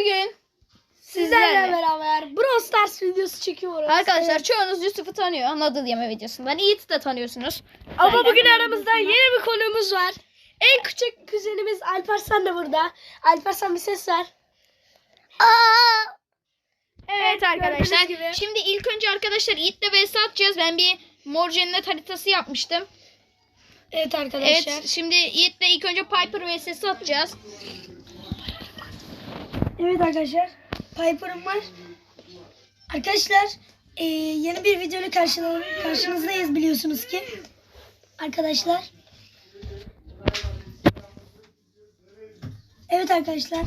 bugün Sizlerle beraber Brawl Stars videosu çekiyoruz. arkadaşlar Evet. çoğunuz Yusuf'u tanıyor Anadolu yeme videosundan. Yiğit'i de tanıyorsunuz. Ama bugün aramızda yeni bir konuğumuz var. En küçük kuzenimiz Alparslan da burada. Alparslan bir ses ver. Evet arkadaşlar. gördüğünüz gibi. Şimdi ilk önce arkadaşlar Yiğit'le vs atacağız. Ben bir mor cennet haritası yapmıştım. Evet arkadaşlar. Evet şimdi Yiğit'le ilk önce Piper vs'si atacağız. Evet arkadaşlar. Piper'ım var. Arkadaşlar eee, yeni bir videoyla karşınızdayız biliyorsunuz ki. Arkadaşlar. Evet arkadaşlar.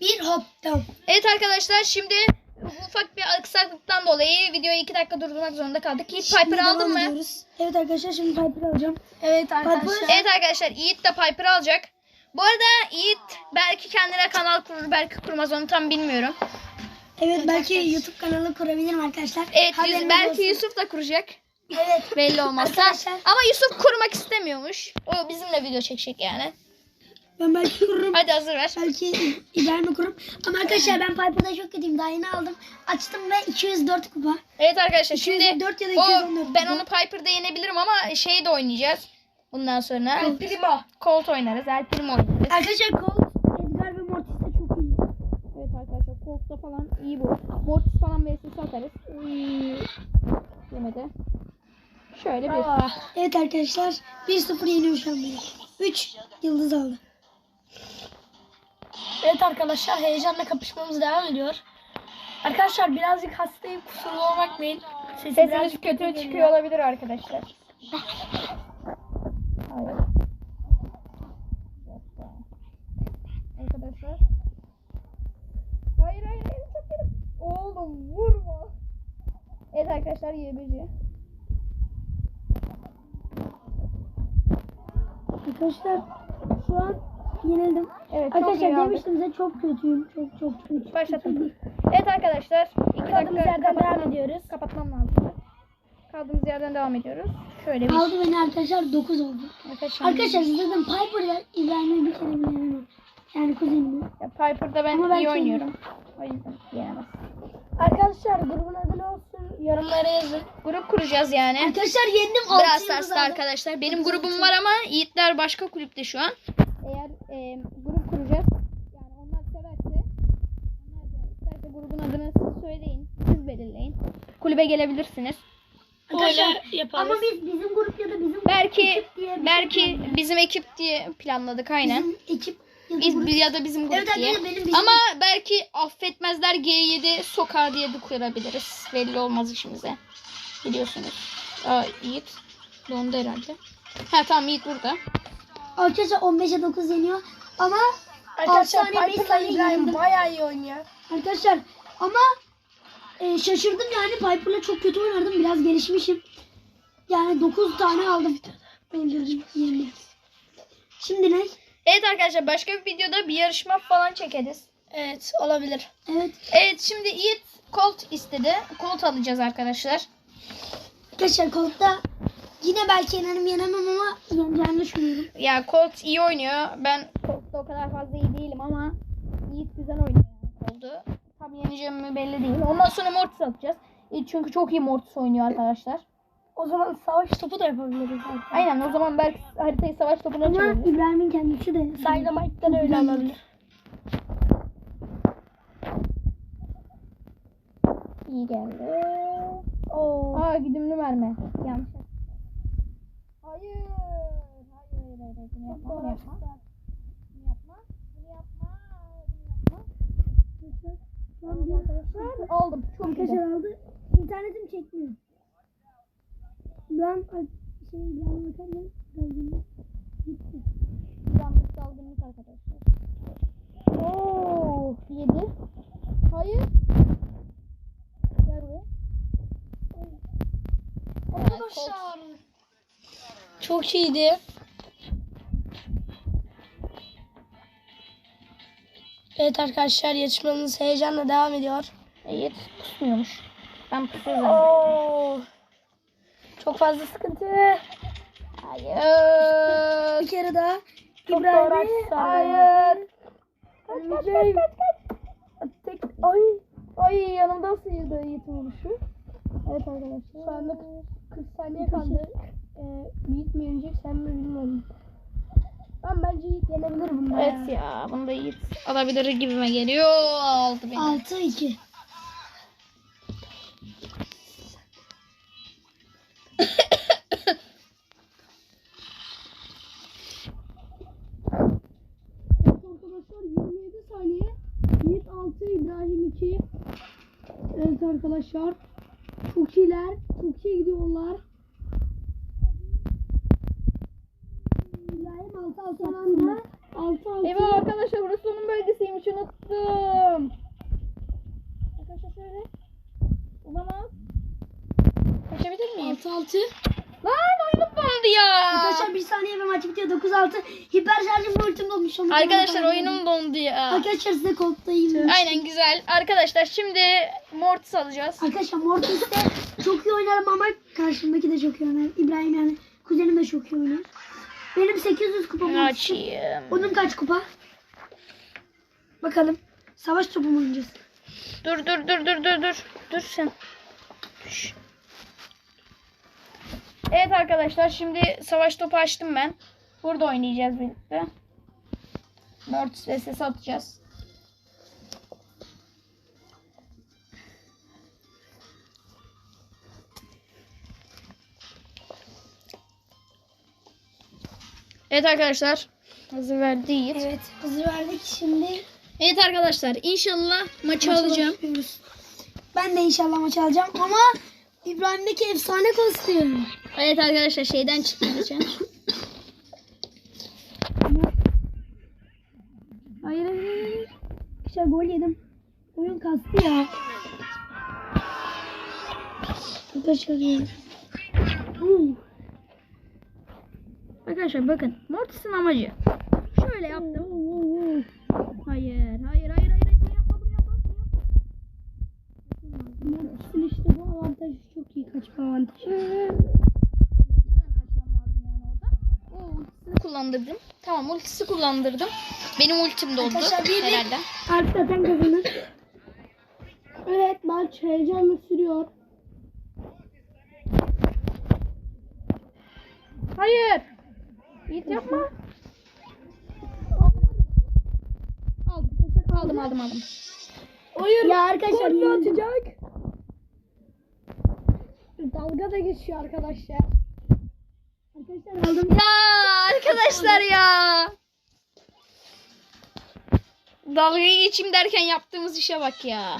Bir hop tamam. Evet arkadaşlar şimdi ufak bir aksaklıktan dolayı videoyu 2 dakika durdurmak zorunda kaldık. Yiğit Piper'ı aldın mı? ediyoruz. Evet arkadaşlar şimdi Piper'ı alacağım. Evet arkadaşlar. Evet arkadaşlar Yiğit de Piper'ı alacak. Bu arada Yiğit belki kendine kanal kurur belki kurmaz onu tam bilmiyorum. Evet belki YouTube kanalı kurabilirim arkadaşlar. Evet Yus- Haberiniz belki olsun. Yusuf da kuracak. Evet. Belli olmaz. Arkadaşlar. Ama Yusuf kurmak istemiyormuş. O bizimle video çekecek yani. Ben belki kururum. Hadi hazır ver. Belki İbrahim'i kururum. Ama arkadaşlar ben Piper'da çok kötüyüm. Daha yeni aldım. Açtım ve 204 kupa. Evet arkadaşlar şimdi 204 ya da o, 214 ben onu Piper'da yenebilirim ama şey de oynayacağız. Bundan sonra Primo. Colt oynarız. El Primo oynarız. Arkadaşlar Colt, Edgar ve Mortis de çok iyi. Evet arkadaşlar Colt'ta falan iyi bu. Mortis falan vs atarız. Yemedi. Şöyle bir. Evet arkadaşlar 1-0 yeniyor şu an beni. 3 yıldız aldı. Evet arkadaşlar heyecanla kapışmamız devam ediyor. Arkadaşlar birazcık hastayım kusuruma bakmayın. Sesim Sesimiz birazcık kötü çıkıyor olabilir arkadaşlar. Hayır. Arkadaşlar. Hayır hayır hayır çok kötü. Oğlum vurma. Evet arkadaşlar yebeci. Arkadaşlar şu an yenildim. Evet çok Arkadaşlar demiştim size çok kötüyüm. Çok çok kötü. Başlattım. Evet arkadaşlar. iki Kaldığımız dakika yerden devam ediyoruz. Kapatmam lazım. Kaldığımız yerden devam ediyoruz. Şöyle bir. Aldı beni arkadaşlar 9 oldu. Arkadaşlar. Arkadaşlar zaten Piper'la İbrahim'e bir kere bile. Yani kuzenimi. Ya Piper'da ben Ama ben iyi oynuyorum. O yüzden yenemez. Arkadaşlar grubun adı ne olsun? Yorumlara yazın. Grup kuracağız yani. Arkadaşlar yendim. Brawl Stars'ta arkadaşlar. Benim grubum var ama Yiğitler başka kulüpte şu an. Eğer e, grup kuracağız. Yani onlar severse onlar da isterse grubun adını siz söyleyin. Siz belirleyin. Kulübe gelebilirsiniz. Arkadaşlar yapalım. Ama biz bizim grup ya da bizim Belki ekip diye şey belki planladık. bizim ekip diye planladık aynen. Bizim ekip Biz grup. ya da bizim grup Evet, diye. benim bizim- Ama belki affetmezler G7 sokar diye de kurabiliriz. Belli olmaz işimize. Biliyorsunuz. Aa, Yiğit dondu herhalde. Ha tamam Yiğit burada. Arkadaşlar 15'e 9 yeniyor. Ama Arkadaşlar Piper'la İbrahim bayağı iyi oynuyor. Arkadaşlar ama e, şaşırdım yani Piper'la çok kötü oynardım. Biraz gelişmişim. Yani 9 tane aldım. Öldürdüm yerini. Şimdi ne? Evet arkadaşlar başka bir videoda bir yarışma falan çekeriz. Evet olabilir. Evet. Evet şimdi Yiğit Colt istedi. Colt alacağız arkadaşlar. Arkadaşlar koltukta yine belki yenerim yenemem ama yeneceğimi düşünüyorum. Ya Colt iyi oynuyor. Ben Colt'ta o kadar fazla iyi değilim ama Yiğit güzel oynuyor yani Colt'u. Tam yeneceğim mi belli değil. Ondan sonra Mortis atacağız. E, Çünkü çok iyi Mortis oynuyor arkadaşlar. O zaman savaş topu da yapabiliriz. Artık. Aynen o zaman belki haritayı savaş topuna Ama. İbrahim'in kendisi de. Dynamite'den öyle Güzel. olabilir. İyi geldi. Oo. Aa güdümlü mermi. Yanlış. Hayır. Hayır hayır hayır. Bunu yapma. Bunu yapma. Bunu yapma. Bunu yapma. Bunu yapma. Arkadaşlar aldım. Çok güzel. aldı. İnternetim çekmiyor. Ben şey İbrahim'e bakarken gördüm. Gitti. Yanlış dalgınlık arkadaşlar. Oo, yedi. Hayır. Gel buraya. Arkadaşlar. Çok iyiydi. Evet arkadaşlar yarışmamız heyecanla devam ediyor. Evet, pusmuyormuş. Ben pusuyor zannediyorum. Oo. Çok fazla sıkıntı. Hayır. Bir kere daha Çok açtı. Hayır. Kaç kaç kaç kaç kaç. Ay. Ay yanımdan sıyırdı Yiğit'in vuruşu. Evet arkadaşlar. Şu anda 40 saniye kaldı. Ee, Yiğit mi yenecek sen mi bilmiyorum. Ben bence Yiğit yenebilir bunda Evet ya bunu da Yiğit alabilir gibime geliyor. Aldı beni. 6-2. Arkadaşlar 27 saniye. Yiğit 6, İbrahim 2. Evet arkadaşlar. Çok iyiler. Çok iyi gidiyorlar. İbrahim 6-6 Son anda 6 6. Eyvah arkadaşlar burası onun bölgesiymiş unuttum. Arkadaşlar şöyle. Olamaz. Kaçabilir miyim? 6 6. Lan oyunum dondu ya. Arkadaşlar bir saniye ve maç bitiyor. 9-6. Hiper şarjım ultim dolmuş. Onu Arkadaşlar oyunum dondu ya. Arkadaşlar size kodlayayım. Aynen güzel. Arkadaşlar şimdi Mortis alacağız. Arkadaşlar Mortis'te çok iyi oynarım ama karşımdaki de çok iyi oynar. İbrahim yani kuzenim de çok iyi oynar. Benim 800 kupa Mortis. Açayım. Onun kaç kupa? Bakalım. Savaş topu mu oynayacağız? Dur dur dur dur dur dur. Dur sen. Düş. Evet arkadaşlar şimdi savaş topu açtım ben. Burada oynayacağız birlikte. Mortis SS atacağız. Evet arkadaşlar. Hazır verdi Yiğit. Evet. Hazır verdik. Şimdi Evet arkadaşlar inşallah maçı maça alacağım. Ben de inşallah maç alacağım ama İbrahim'deki efsane kostüm. Evet arkadaşlar şeyden çıktı geçen. Hayır hayır. İşte gol yedim. Oyun kastı ya. Arkadaşlar. Huu. Arkadaşlar bakın Mortis'in amacı. Şöyle yaptım. Hayır. hayır. Bunu yapma bunu yapma. Bunu yapma. Mortis'in işte bu avantajı çok iyi kaçma avantajı. O ultisini kullandırdım. Tamam ultisi kullandırdım. Benim ultim doldu herhalde. Artık zaten kazanır. Evet maç heyecanla sürüyor. Hayır. Yiğit yapma. Aldım. Aldım aldım aldım. Hayır. Ya arkadaşlar Gol atacak? Dalga da geçiyor arkadaşlar. Arkadaşlar aldım. Ya arkadaşlar ya. Dalgayı geçeyim derken yaptığımız işe bak ya.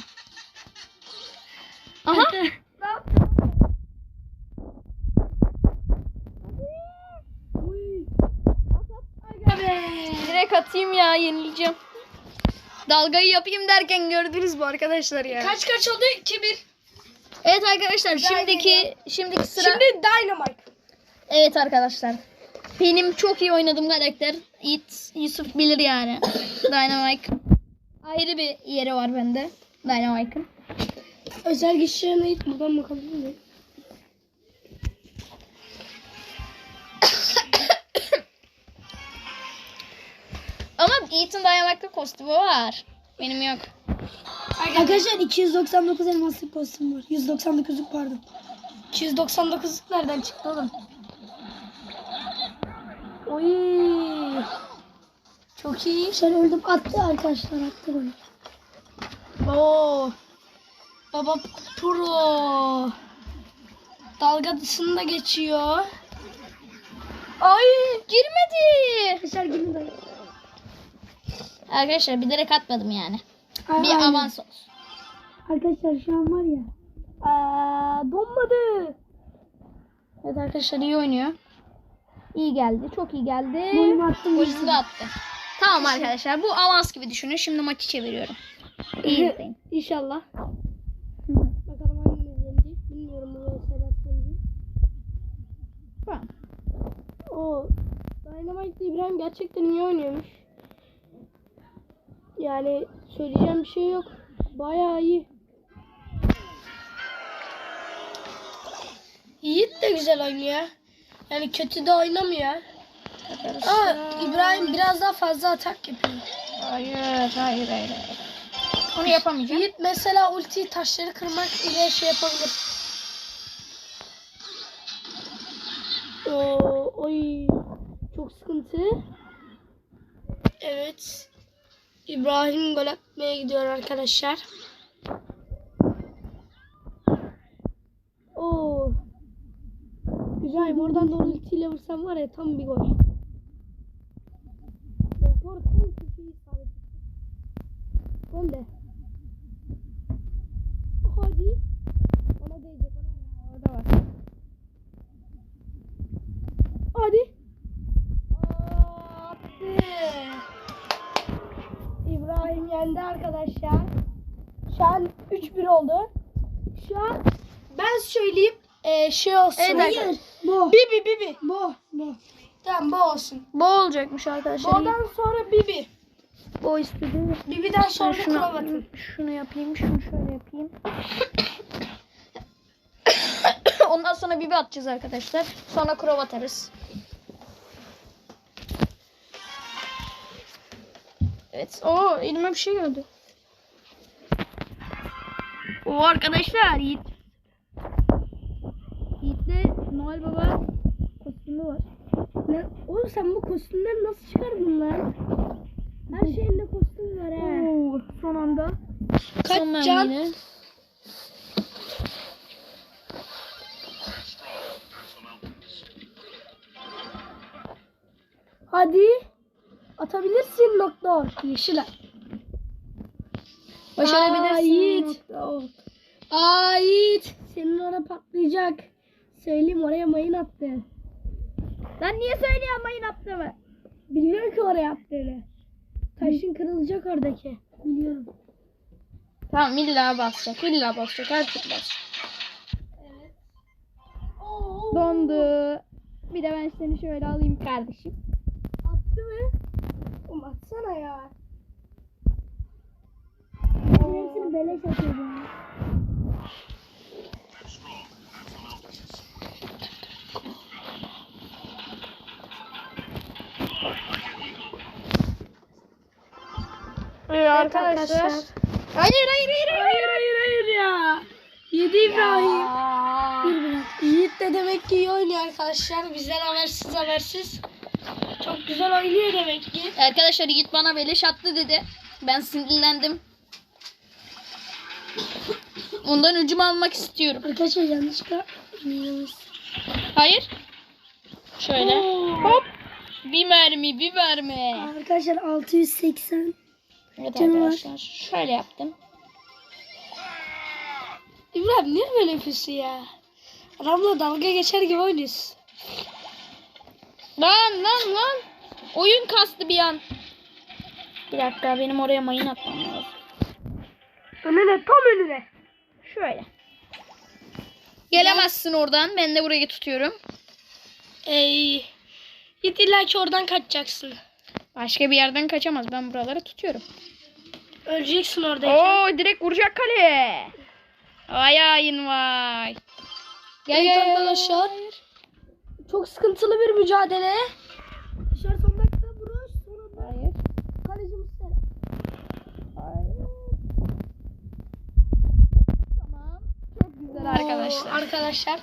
Aha. Direkt atayım ya yenileceğim. Dalgayı yapayım derken gördünüz bu arkadaşlar ya. Kaç kaç oldu? 2-1. Evet arkadaşlar şimdiki şimdiki sıra. Şimdi Dynamite. Evet arkadaşlar. Benim çok iyi oynadığım karakter Yiğit, Yusuf bilir yani. Dynamite. Ayrı bir yeri var bende. Dynamite'ın. Özel güçlerine git buradan bakabilir miyim? Ama Yiğit'in Dynamite'ın kostümü var. Benim yok. Arkadaşlar 299 elmaslık kostüm var. 199'luk pardon. 299 nereden çıktı oğlum? Oy. Çok iyi. Şöyle öldüm attı arkadaşlar attı golü. Oo. Baba pro. Dalga dışında geçiyor. Ay girmedi. Arkadaşlar dayı. Arkadaşlar bilerek atmadım yani. Ay- Bir aynen. avans olsun. Arkadaşlar şu an var ya. Aa, donmadı. Evet arkadaşlar iyi oynuyor. İyi geldi. Çok iyi geldi. Golümü attım. Golünü de attı. Tamam arkadaşlar bu avans gibi düşünün. Şimdi maçı çeviriyorum. İyi izleyin. İnşallah. Bakalım hangimiz yenecek. Bilmiyorum bu VS'ler sonucu. Tamam. O Dynamite İbrahim gerçekten iyi oynuyormuş. Yani söyleyeceğim bir şey yok. Bayağı iyi. Yiğit de güzel oynuyor. Yani kötü de oynamıyor. Ama İbrahim biraz daha fazla atak yapıyor. Hayır, hayır, hayır. hayır. Onu yapamayacağım. Yiğit mesela ulti taşları kırmak ile şey yapabilir. Oo, oy. Çok sıkıntı. Evet. İbrahim gol atmaya gidiyor arkadaşlar. Oo. İbrahim oradan doğru ultiyle vursan var ya tam bir gol. Doktor tam köşeyi isabet. Gol de. Hadi. Ona değecek. Orada var. Hadi. Attı. İbrahim yendi arkadaşlar. Şu an 3-1 oldu. Şu an ben söyleyeyim ee, şey olsun. Evet arkadaşlar. Bu. Bibi Bibi. Bu. Bu. Tamam bu olsun. Bu olacakmış arkadaşlar. Ondan sonra Bibi. Bu istedi. Bibi'den sonra şunu, kravatın. şunu yapayım, şunu şöyle yapayım. Ondan sonra bibi atacağız arkadaşlar. Sonra krov atarız. Evet. O elime bir şey geldi. O arkadaşlar Yiğit. Yiğit'te Noel Baba kostümü var. Ne? Oğlum sen bu kostümleri nasıl çıkardın lan? Her şeyinde kostüm var he. Oo, son anda. Kaç Son can? Atabilirsin doktor. Yeşil. Başarabilirsin. Aa Yiğit. Senin orada patlayacak. Söyleyeyim oraya mayın attı. Lan niye söylüyorsun mayın attığımı? Biliyor ki oraya attığını. Taşın kırılacak oradaki. Biliyorum. Tamam illa basacak. illa basacak. Her türlü basacak. Dondu. Bir de ben seni şöyle alayım kardeşim. Attı mı? Atsana ya. Hepsini beleş atıyordum. Evet arkadaşlar. Hayır hayır hayır hayır. Hayır hayır ya. Yedi İbrahim. Aa. Yiğit de demek ki iyi oynuyor arkadaşlar. Bizden habersiz habersiz. Çok güzel oynuyor demek ki. Arkadaşlar Yiğit bana beleş attı dedi. Ben sinirlendim. Ondan öcümü almak istiyorum. Arkadaşlar yanlışlıkla iniyoruz. Hayır. Şöyle. Hop. Bir mermi, bir mermi. Arkadaşlar 680. Evet Canım var. arkadaşlar. Şöyle yaptım. İbrahim niye böyle yapıyorsun ya? Adamla dalga geçer gibi oynuyorsun. Lan lan lan. Oyun kastı bir an. Bir dakika benim oraya mayın atmam lazım. Önüne tam önüne. Şöyle. Gelemezsin oradan. Ben de burayı tutuyorum. Ey. Git illa ki oradan kaçacaksın. Başka bir yerden kaçamaz. Ben buraları tutuyorum. Öleceksin oradayken. Oo direkt vuracak kale. Vay hain vay. Gel gel arkadaşlar. Çok sıkıntılı bir mücadele. Dışarı son dakika vuruş. Hayır. kalecimiz sen. Hayır. Tamam. Çok güzel arkadaşlar. Arkadaşlar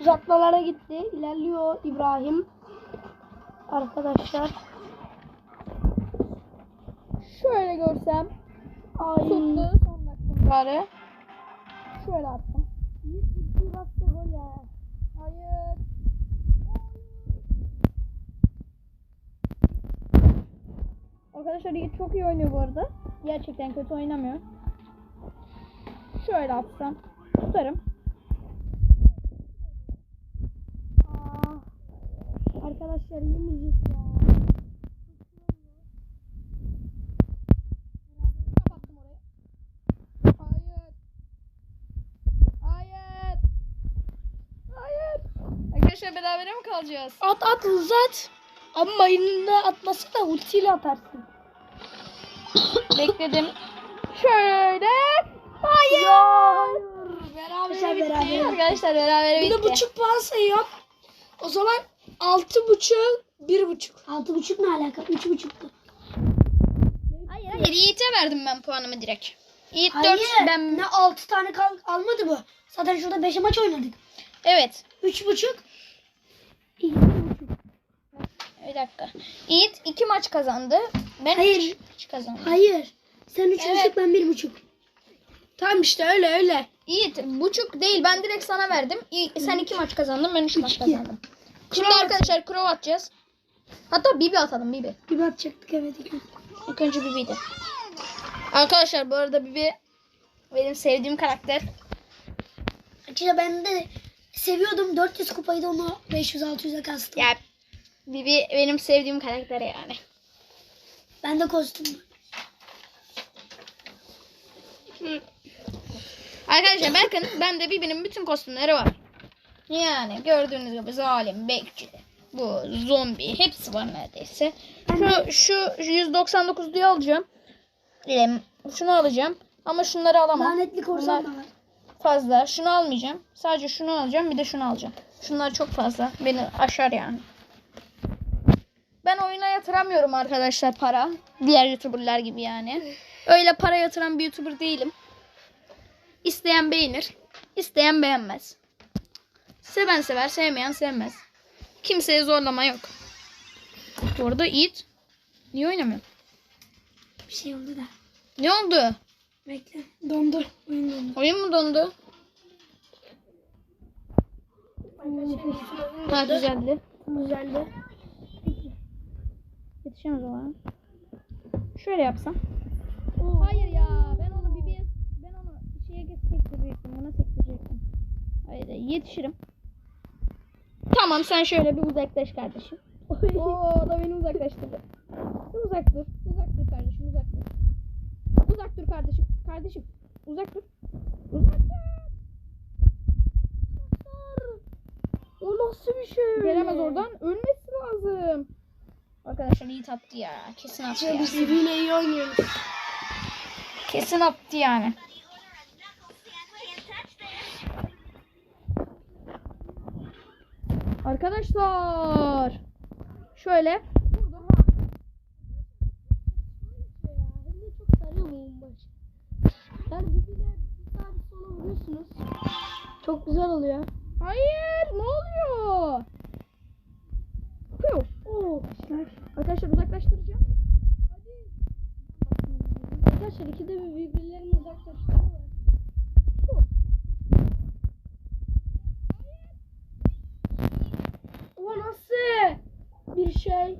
uzatmalara gitti. İlerliyor İbrahim. Arkadaşlar. Şöyle görsem. Ay. Tuttu. Son dakika bari. Şöyle attım. Bir bastı gol ya. Hayır. Arkadaşlar Yiğit çok iyi oynuyor bu arada. Gerçekten kötü oynamıyor. Şöyle atsam. Tutarım. Aa. Arkadaşlar yemeyecek ya. Kapattım orayı. Hayır. Hayır. Hayır. Arkadaşlar berabere mi kalacağız? At at uzat. Ama mayınını atması da ultiyle atarsın. Bekledim. Şöyle. Hayır. Beraber Beraber. bitti. Arkadaşlar berabere Bir bitti. de buçuk puan sayıyorum. O zaman altı buçuk, bir buçuk. Altı buçuk ne alaka? Üç buçuktu. Hayır hayır Yiğit'e verdim ben puanımı direkt. Yiğit 4 Hayır. ben Ne 6 tane kal almadı bu. Zaten şurada 5 maç oynadık. evet 3,5. Bir dakika. Yiğit 2 maç kazandı. Ben Hayır. 3 maç kazandım. Hayır. Sen 3,5 Evet. ben 1,5. Tamam işte öyle öyle. Yiğit buçuk değil ben direkt sana verdim. İyi, sen 2 maç kazandın ben 3 maç iki. kazandım. Şimdi arkadaşlar crow atacağız. Hatta Bibi atalım Bibi. Bir atacaktık evet. önce. İlk önce Bibi'ydi. Arkadaşlar bu arada Bibi benim sevdiğim karakter. Açıkçası ben de seviyordum. 400 kupayı da onu 500-600'e kastım. Ya Bibi benim sevdiğim karakter yani. Ben de kostüm. Arkadaşlar bakın bende Bibi'nin bütün kostümleri var. Yani gördüğünüz gibi zalim, bekçi, bu zombi hepsi var neredeyse. Şu, şu 199'luyu alacağım. Ee, şunu alacağım. Ama şunları alamam. Lanetli korsan Bunlar fazla. Şunu almayacağım. Sadece şunu alacağım bir de şunu alacağım. Şunlar çok fazla. Beni aşar yani. Ben oyuna yatıramıyorum arkadaşlar para. Diğer YouTuber'lar gibi yani. Öyle para yatıran bir YouTuber değilim. İsteyen beğenir. isteyen beğenmez. Seven sever, sevmeyen sevmez. Kimseye zorlama yok. Bu arada Yiğit. Niye oynamıyor? Bir şey oldu da. Ne oldu? Bekle. Dondu. Oyun dondu. Oyun mu dondu? Ha düzeldi. Güzeldi. Yetişemez o zaman. Şöyle yapsam. Hayır ya ben onu bir, ben onu şeye sektirecektim. Buna sektirecektim. Hayır yetişirim. Tamam sen şöyle bir uzaklaş kardeşim. Oo da beni uzaklaştırdı. Uzak dur. Uzak dur kardeşim uzak dur. Uzak dur kardeşim. Kardeşim uzak dur. Uzak dur. O nasıl bir şey? Gelemez oradan. Ölmesi lazım. Arkadaşlar iyi tattı ya. Kesin attı ya. Biz Bibi'yle iyi oynuyoruz. Kesin attı yani. Arkadaşlar. Şöyle. Çok güzel oluyor. Hayır. Ne oluyor? Oo. Arkadaşlar uzaklaştıracağım. Arkadaşlar ikide bir birbirlerini uzaklaştırıyorlar. O nasıl bir şey?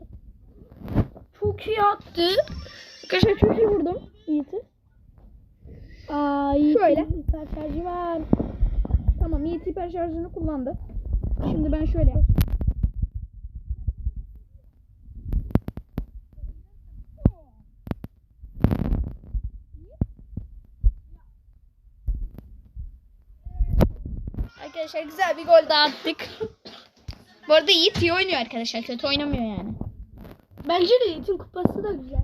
Çok iyi attı. Arkadaşlar çok iyi vurdum. Yiğit'i. Aa, iyi. Şöyle. Hiper şarjı var. Tamam Yiğit hiper şarjını kullandı. Şimdi ben şöyle yapacağım. Arkadaşlar güzel bir gol daha attık. Bu arada Yiğit iyi oynuyor arkadaşlar. Kötü oynamıyor yani. Bence de Yiğit'in kupası da güzel.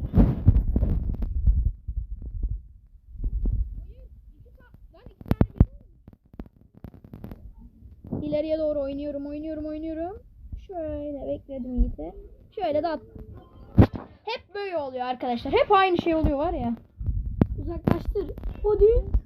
İleriye doğru oynuyorum, oynuyorum, oynuyorum. Şöyle bekledim Yiğit'i. Şöyle de attım. Hep böyle oluyor arkadaşlar. Hep aynı şey oluyor var ya. Uzaklaştır. Hadi.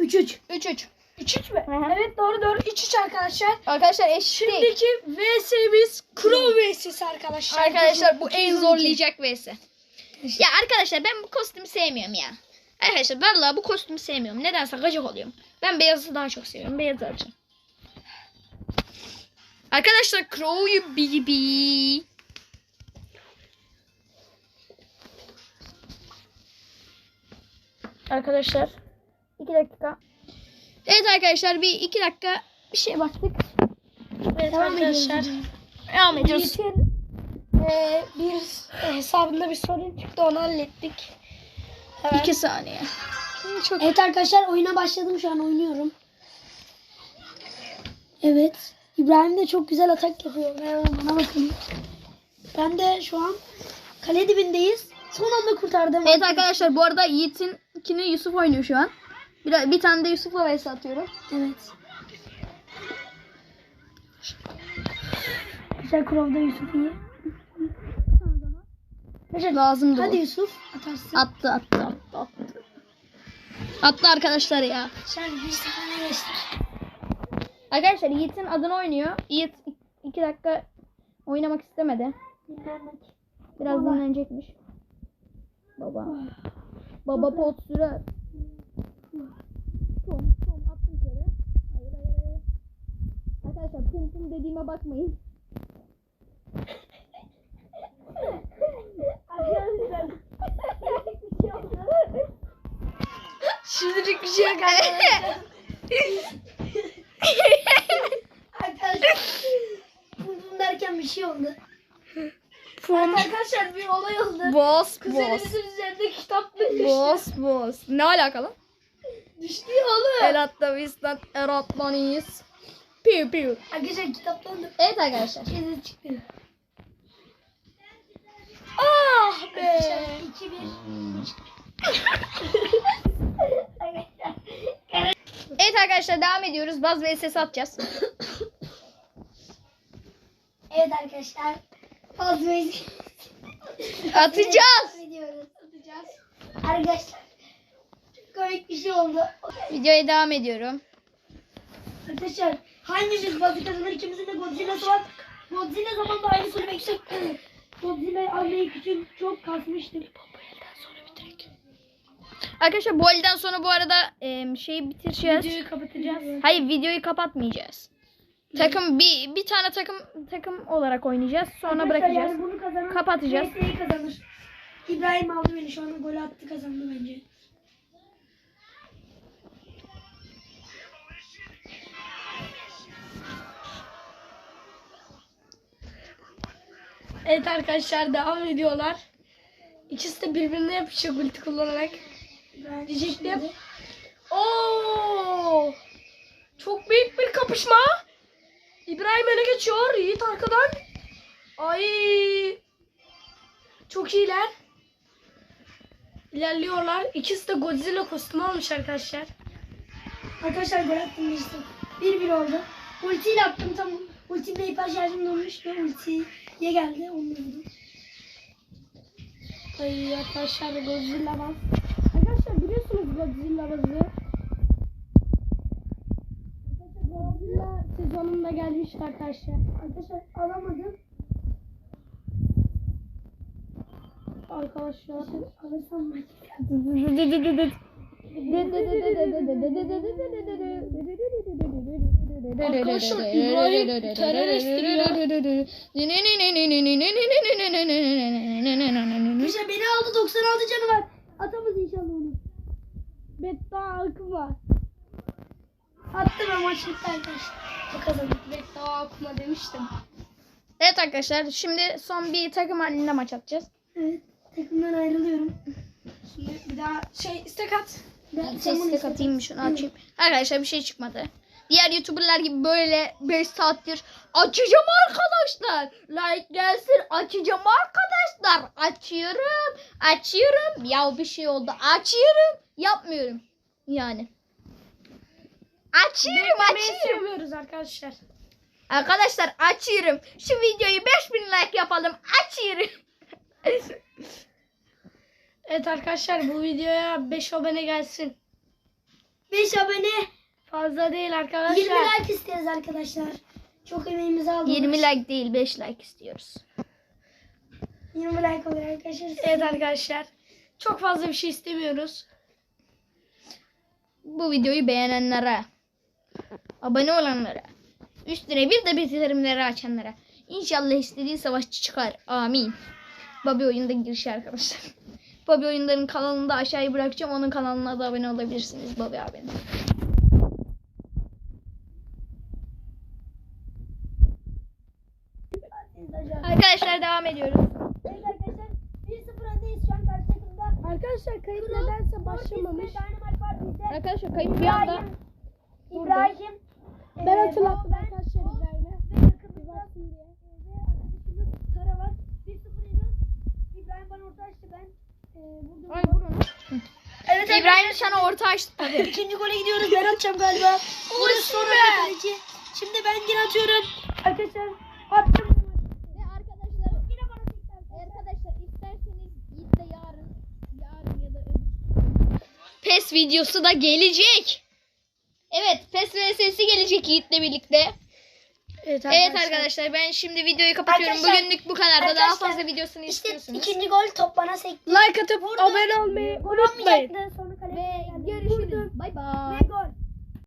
İki. 3-3. 3-3. 3-3 mü? Hı hı. Evet doğru doğru 3-3 arkadaşlar. Arkadaşlar eşit değil. Şimdiki VS'miz Crow VS'si arkadaşlar. Arkadaşlar bu en zorlayacak vs. Ya arkadaşlar ben bu kostümü sevmiyorum ya. Arkadaşlar vallahi bu kostümü sevmiyorum. Nedense gıcık oluyorum. Ben beyazı daha çok seviyorum. Beyaz alacağım. Arkadaşlar Crow'yu BB. Arkadaşlar 2 dakika. Evet arkadaşlar bir 2 dakika bir şey baktık. Evet Devam arkadaşlar. ediyoruz. Devam ediyoruz. Yiğit'in e, bir hesabında bir sorun çıktı onu hallettik. 2 saniye. Çok Evet arkadaşlar oyuna başladım şu an oynuyorum. Evet. İbrahim de çok güzel atak yapıyor. Bana bakın. Ben de şu an kale dibindeyiz. Son anda kurtardım. Evet arkadaşlar bu arada Yiğit'inkini Yusuf oynuyor şu an. Bir, bir tane de Yusuf'la vs atıyorum. Evet. Güzel Crow'da Yusuf iyi. Lazımdı Hadi bu. Yusuf atarsın. Attı attı attı attı. Attı arkadaşlar ya. Sen bir sefere geçtin. Arkadaşlar Yiğit'in adını oynuyor. Yiğit 2 dakika oynamak istemedi. Biraz Baba. dinlenecekmiş. Baba. Baba pot sürer. Pum pum attım şöyle. Hayır hayır hayır. Arkadaşlar pum pum dediğime bakmayın. Arkadaşlar. Şimdilik bir şey yok arkadaşlar. Arkadaşlar. Buldum derken bir şey oldu. Pum. Arkadaşlar bir olay oldu. Boss boss. Kuzenimizin üzerinde kitap düştü. Boss boss. Ne alakalı? Düştü oğlum. Elatta vistan eratmanis. Piu piu. Arkadaşlar kitaptan da Evet arkadaşlar. kezi çıktı. Ah be. Arkadaşlar 2-1. Evet arkadaşlar devam ediyoruz. Baz ve ses atacağız. Evet arkadaşlar. Fazlayız. Atacağız. Ediyoruz. Atacağız. Arkadaşlar. Komik bir şey oldu. Videoya devam ediyorum. Arkadaşlar hangimiz bazı kazanır ikimizin de Godzilla'sı var. Godzilla zamanında aynı söylemek için Godzilla'yı almayı için çok kasmıştım. Arkadaşlar bu elden sonra bu arada e, şeyi bitireceğiz. Videoyu kapatacağız. Hayır videoyu kapatmayacağız. Takım bir bir tane takım takım olarak oynayacağız. Sonra Arkadaşlar bırakacağız. Yani bunu kazanan Kapatacağız. Kazanır. İbrahim aldı beni şu an gol attı kazandı bence. Evet arkadaşlar devam ediyorlar. İkisi de birbirine yapışıyor ulti kullanarak. Diyecektim. şimdi- Oo! Çok büyük bir kapışma. İbrahim öne geçiyor. Yiğit arkadan. Ay! Çok iyiler. İlerliyorlar. İkisi de Godzilla kostümü almış arkadaşlar. Arkadaşlar gol attım bir sıfır. 1-1 oldu. Ultiyle attım tam ultimle hiper şarjım dolmuş ve ultiye geldi. Onu vurdum. Ay arkadaşlar Godzilla var. Arkadaşlar biliyorsunuz Godzilla bazı. Godzilla sezonunda gelmiş arkadaşlar. Arkadaşlar alamadım. Arkadaşlar. Alırsam maç. Arkadaşlar, İbrahim terörist ya. Beni aldı 96 canı var. Atamaz inşallah onu. Beddua akıma. Attı ve maç bitti arkadaşlar. O kazandı. Beddua akıma demiştim. Evet arkadaşlar şimdi son bir takım halinde maç atacağız. Evet. Takımdan ayrılıyorum. Şimdi bir daha şey istek at. Ben Sesle katayım şunu açayım. Arkadaşlar bir şey çıkmadı. Diğer youtuberlar gibi böyle 5 saattir açacağım arkadaşlar. Like gelsin açacağım arkadaşlar. Açıyorum. Açıyorum. Ya bir şey oldu. Açıyorum. Yapmıyorum. Yani. Açıyorum Beklemeyi açıyorum. sevmiyoruz arkadaşlar. Arkadaşlar açıyorum. Şu videoyu 5000 like yapalım. Açıyorum. Evet arkadaşlar bu videoya 5 abone gelsin. 5 abone. Fazla değil arkadaşlar. 20 like isteriz arkadaşlar. Çok emeğimizi aldık. 20 like değil 5 like istiyoruz. 20 like olur arkadaşlar. Evet arkadaşlar. Çok fazla bir şey istemiyoruz. bu videoyu beğenenlere, abone olanlara, üstüne bir de bildirimleri açanlara. İnşallah istediği savaşçı çıkar. Amin. Babi oyunda girişi arkadaşlar. Babi oyunların kanalını da aşağıya bırakacağım. Onun kanalına da abone olabilirsiniz Babi abinin. Arkadaşlar devam ediyoruz. Evet arkadaşlar 1-0 öndeyiz şu an karşı takımda. Arkadaşlar kayıt nedense başlamamış. Dynamite var bizde. Arkadaşlar kayıp bir anda İbrahim. İbrahim. Ben Ee, hatırlattım ben- arkadaşlar İbrahim'e. Ve yakınımızda diye. Ve arkadaşımız Kara var. 1-0 yeniyoruz. İbrahim bana orta açtı ben. E. Ay vurun. Evet İbrahim sana orta açtı tabii. İkinci gole gidiyoruz. Ben atacağım galiba. Burası son anda kaleci. Şimdi ben yine atıyorum. Arkadaşlar attım. Ve arkadaşlar arkadaşlar isterseniz Yiğit de yarın yarın ya da öbür PES videosu da gelecek. Evet PES VS'si gelecek Yiğit'le birlikte. Evet Evet arkadaşlar ben şimdi videoyu kapatıyorum. Arkadaşlar- Bugünlük bu kadar da daha arkadaşlar, fazla videosunu İşte istiyorsunuz. ikinci gol top bana sekti. Like atıp abone olmayı unutmayın. Ve görüşürüz.